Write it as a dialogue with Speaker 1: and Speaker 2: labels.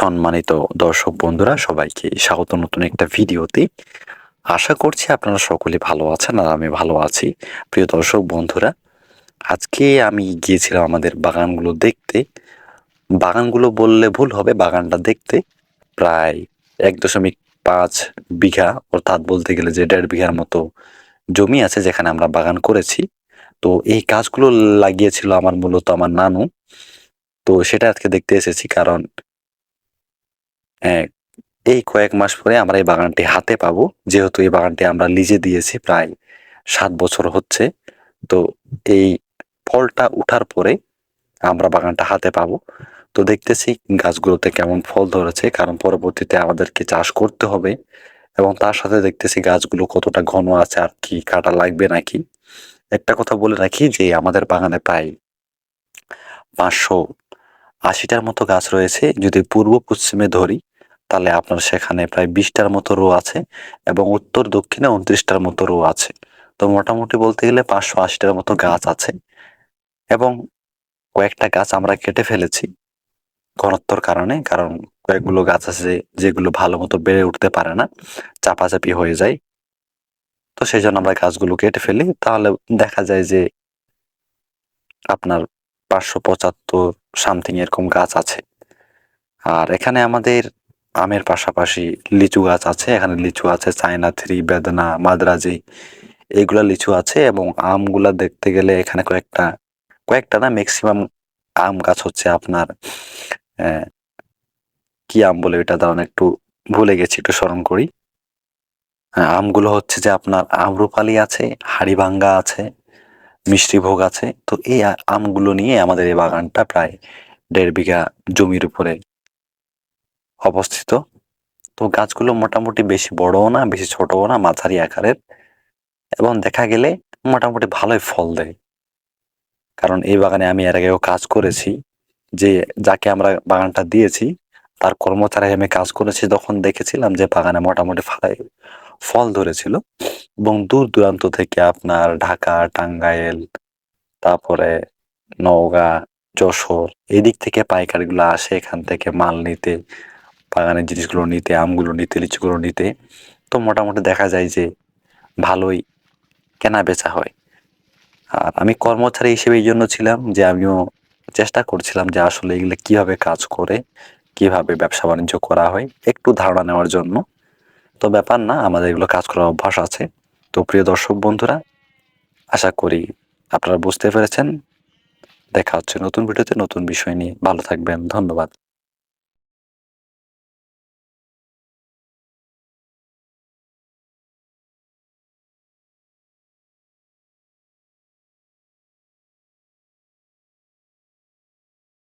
Speaker 1: সম্মানিত দর্শক বন্ধুরা, সবাইকে স্বাগত নতুন একটা ভিডিওতে। আশা করছি আপনারা সকলে ভালো আছেন আর আমি ভালো আছি। প্রিয় দর্শক বন্ধুরা, আজকে আমি গিয়েছিলাম আমাদের বাগানগুলো দেখতে। বাগানগুলো বললে ভুল হবে, বাগানটা দেখতে প্রায় এক দশমিক পাঁচ বিঘা, অর্থাৎ বলতে গেলে যে দেড় বিঘার মতো জমি আছে যেখানে আমরা বাগান করেছি। তো এই কাজগুলো লাগিয়েছিল আমার মূলত আমার নানু। তো সেটা আজকে দেখতে এসেছি কারণ এই কয়েক মাস পরে আমরা এই বাগানটি হাতে পাবো। যেহেতু এই বাগানটি আমরা লিজে দিয়েছি, প্রায় সাত বছর হচ্ছে। তো এই ফলটা উঠার পরে আমরা বাগানটা হাতে পাবো। তো দেখতেছি গাছগুলোতে কেমন ফল ধরেছে, কারণ পরবর্তীতে আমাদেরকে চাষ করতে হবে। এবং তার সাথে দেখতেছি গাছগুলো কতটা ঘন আছে, আর কি কাটা লাগবে নাকি। একটা কথা বলে রাখি যে আমাদের বাগানে প্রায় পাঁচশো আশিটার মতো গাছ রয়েছে। যদি পূর্ব পশ্চিমে ধরি তাহলে আপনার সেখানে প্রায় বিশটার মতো রো আছে এবং উত্তর, দক্ষিণে উনত্রিশটার মতো রো আছে। তো মোটামুটি বলতে গেলে পাঁচশো আশিটার মতো গাছ আছে এবং কয়েকটা গাছ আমরা কেটে ফেলেছি ঘনত্বর কারণে, কারণ কয়েকগুলো গাছ আছে যেগুলো ভালো মতো বেড়ে উঠতে পারে না, চাপাচাপি হয়ে যায়। তো সেই জন্য আমরা গাছগুলো কেটে ফেলি। তাহলে দেখা যায় যে আপনার পাঁচশো পঁচাত্তর সামথিং এরকম গাছ আছে। আর এখানে আমাদের আমের পাশাপাশি লিচু গাছ আছে এখানে লিচু আছে চায়না থ্রি বেদনা মাদ্রাজি এইগুলা লিচু আছে এবং আমগুলা দেখতে গেলে এখানে কয়েকটা কয়েকটা না ম্যাক্সিমাম আম গাছ হচ্ছে আপনার কি আম বলে এটা দাঁড়ান একটু ভুলে গেছি একটু স্মরণ করি। হ্যাঁ, আমগুলো হচ্ছে যে আপনার আম্রপালি আছে হাড়িভাঙ্গা আছে মিষ্টি ভোগ আছে তো এই আমগুলো নিয়ে আমাদের এই বাগানটা প্রায় দেড় বিঘা জমির উপরে অবস্থিত। তো গাছগুলো মোটামুটি বেশি বড়ও না, বেশি ছোটও না, মাঝারি আকারের। এবং দেখা গেলে মোটামুটি ভালোই ফল দেয়। কারণ এই বাগানে আমি এর আগেও কাজ করেছি, যে যাকে আমরা বাগানটা দিয়েছি, তার কর্মচারী আমি কাজ করেছি তখন দেখেছিলাম যে বাগানে মোটামুটি ফালাই ফল ধরেছিল। এবং দূর দূরান্ত থেকে আপনার ঢাকা, টাঙ্গাইল, তারপরে নওগাঁ, যশোর, এদিক থেকে পাইকারিগুলো আসে এখান থেকে মাল নিতে। বাগানের জিনিসগুলো নিতে, আমগুলো নিতে, লিচুগুলো নিতে, তো মোটামুটি দেখা যায় যে ভালোই কেনা বেচা হয়। আর আমি কর্মচারী হিসেবে এই জন্য ছিলাম যে আমিও চেষ্টা করছিলাম যে আসলে এগুলো কীভাবে কাজ করে, কীভাবে ব্যবসা বাণিজ্য করা হয়, একটু ধারণা নেওয়ার জন্য। তো ব্যাপার না, আমাদের এগুলো কাজ করার অভ্যাস আছে। তো প্রিয় দর্শক বন্ধুরা, আশা করি আপনারা বুঝতে পেরেছেন। দেখা হচ্ছে নতুন ভিডিওতে নতুন বিষয় নিয়ে। ভালো থাকবেন, ধন্যবাদ।